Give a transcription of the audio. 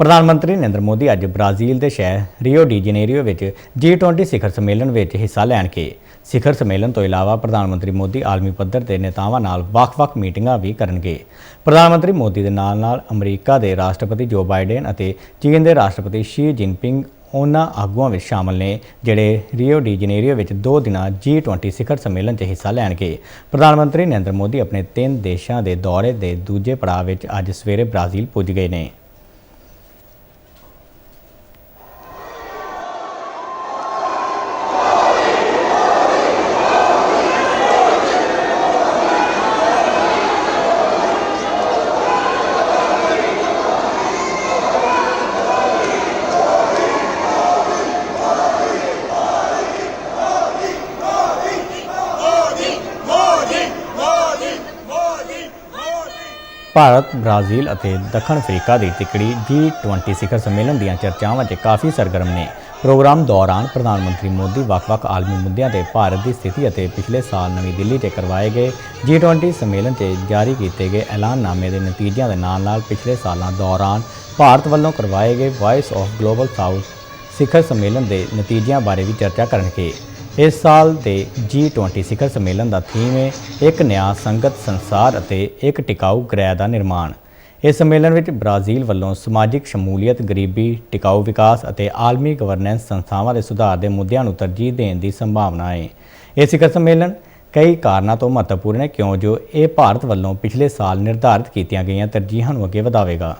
ਪ੍ਰਧਾਨ ਮੰਤਰੀ ਨਰਿੰਦਰ ਮੋਦੀ ਅੱਜ ਬ੍ਰਾਜ਼ੀਲ ਦੇ ਸ਼ਹਿਰ ਰੀਓ ਡੀ ਜਨੇਰੀਓ ਵਿੱਚ G20 ਸਿਖਰ ਸੰਮੇਲਨ ਵਿੱਚ ਹਿੱਸਾ ਲੈਣਗੇ। ਸਿਖਰ ਸੰਮੇਲਨ ਤੋਂ ਇਲਾਵਾ ਪ੍ਰਧਾਨ ਮੰਤਰੀ ਮੋਦੀ ਆਲਮੀ ਪੱਧਰ ਦੇ ਨੇਤਾਵਾਂ ਨਾਲ ਵੱਖ-ਵੱਖ ਮੀਟਿੰਗਾਂ ਵੀ ਕਰਨਗੇ। ਪ੍ਰਧਾਨ ਮੰਤਰੀ ਮੋਦੀ ਦੇ ਨਾਲ-ਨਾਲ ਅਮਰੀਕਾ ਦੇ ਰਾਸ਼ਟਰਪਤੀ ਜੋ ਬਾਈਡਨ ਅਤੇ ਚੀਨ ਦੇ ਰਾਸ਼ਟਰਪਤੀ ਸ਼ੀ ਜਿਨਪਿੰਗ ਉਹਨਾਂ ਆਗੂਆਂ ਵਿੱਚ ਸ਼ਾਮਲ ਨੇ, ਜਿਹੜੇ ਰੀਓ ਡੀ ਜਨੇਰੀਓ ਵਿੱਚ ਦੋ ਦਿਨਾਂ G20 ਸਿਖਰ ਸੰਮੇਲਨ 'ਚ ਹਿੱਸਾ ਲੈਣਗੇ। ਪ੍ਰਧਾਨ ਮੰਤਰੀ ਨਰਿੰਦਰ ਮੋਦੀ ਆਪਣੇ ਤਿੰਨ ਦੇਸ਼ਾਂ ਦੇ ਦੌਰੇ ਦੇ ਦੂਜੇ ਪੜਾਅ ਵਿੱਚ ਅੱਜ ਸਵੇਰੇ ਬ੍ਰਾਜ਼ੀਲ ਪੁੱਜ ਗਏ ਨੇ। ਭਾਰਤ, ਬ੍ਰਾਜ਼ੀਲ ਅਤੇ ਦੱਖਣ ਅਫਰੀਕਾ ਦੀ ਟਿਕੜੀ G20 ਸਿਖਰ ਸੰਮੇਲਨ ਦੀਆਂ ਚਰਚਾਵਾਂ 'ਚ ਕਾਫੀ ਸਰਗਰਮ ਨੇ। ਪ੍ਰੋਗਰਾਮ ਦੌਰਾਨ ਪ੍ਰਧਾਨ ਮੰਤਰੀ ਮੋਦੀ ਵੱਖ-ਵੱਖ ਆਲਮੀ ਮੁੱਦਿਆਂ ਤੇ ਭਾਰਤ ਦੀ ਸਥਿਤੀ ਅਤੇ ਪਿਛਲੇ ਸਾਲ ਨਵੀਂ ਦਿੱਲੀ 'ਤੇ ਕਰਵਾਏ ਗਏ G20 ਸੰਮੇਲਨ 'ਤੇ ਜਾਰੀ ਕੀਤੇ ਗਏ ਐਲਾਨਨਾਮੇ ਦੇ ਨਤੀਜਿਆਂ ਦੇ ਨਾਲ-ਨਾਲ ਪਿਛਲੇ ਸਾਲਾਂ ਦੌਰਾਨ ਭਾਰਤ ਵੱਲੋਂ ਕਰਵਾਏ ਗਏ ਵਾਇਸ ਆਫ ਗਲੋਬਲ ਸਾਊਥ ਸਿਖਰ ਸੰਮੇਲਨ ਦੇ ਨਤੀਜਿਆਂ ਬਾਰੇ ਵੀ ਚਰਚਾ ਕਰਨਗੇ। ਇਸ ਸਾਲ ਦੇ G20 ਸਿਖਰ ਸੰਮੇਲਨ ਦਾ ਥੀਮ ਹੈ, ਇੱਕ ਨਿਆਂ ਸੰਗਤ, ਸੰਸਾਰ ਅਤੇ ਇੱਕ ਟਿਕਾਊ ਗ੍ਰਹਿ ਦਾ ਨਿਰਮਾਣ। ਇਸ ਸੰਮੇਲਨ ਵਿੱਚ ਬ੍ਰਾਜ਼ੀਲ ਵੱਲੋਂ ਸਮਾਜਿਕ ਸ਼ਮੂਲੀਅਤ, ਗਰੀਬੀ, ਟਿਕਾਊ ਵਿਕਾਸ ਅਤੇ ਆਲਮੀ ਗਵਰਨੈਂਸ ਸੰਸਥਾਵਾਂ ਦੇ ਸੁਧਾਰ ਦੇ ਮੁੱਦਿਆਂ ਨੂੰ ਤਰਜੀਹ ਦੇਣ ਦੀ ਸੰਭਾਵਨਾ ਹੈ। ਇਹ ਸਿਖਰ ਸੰਮੇਲਨ ਕਈ ਕਾਰਨਾਂ ਤੋਂ ਮਹੱਤਵਪੂਰਨ ਹੈ ਕਿਉਂ ਜੋ ਇਹ ਭਾਰਤ ਵੱਲੋਂ ਪਿਛਲੇ ਸਾਲ ਨਿਰਧਾਰਿਤ ਕੀਤੀਆਂ ਗਈਆਂ ਤਰਜੀਹਾਂ ਨੂੰ ਅੱਗੇ ਵਧਾਵੇਗਾ।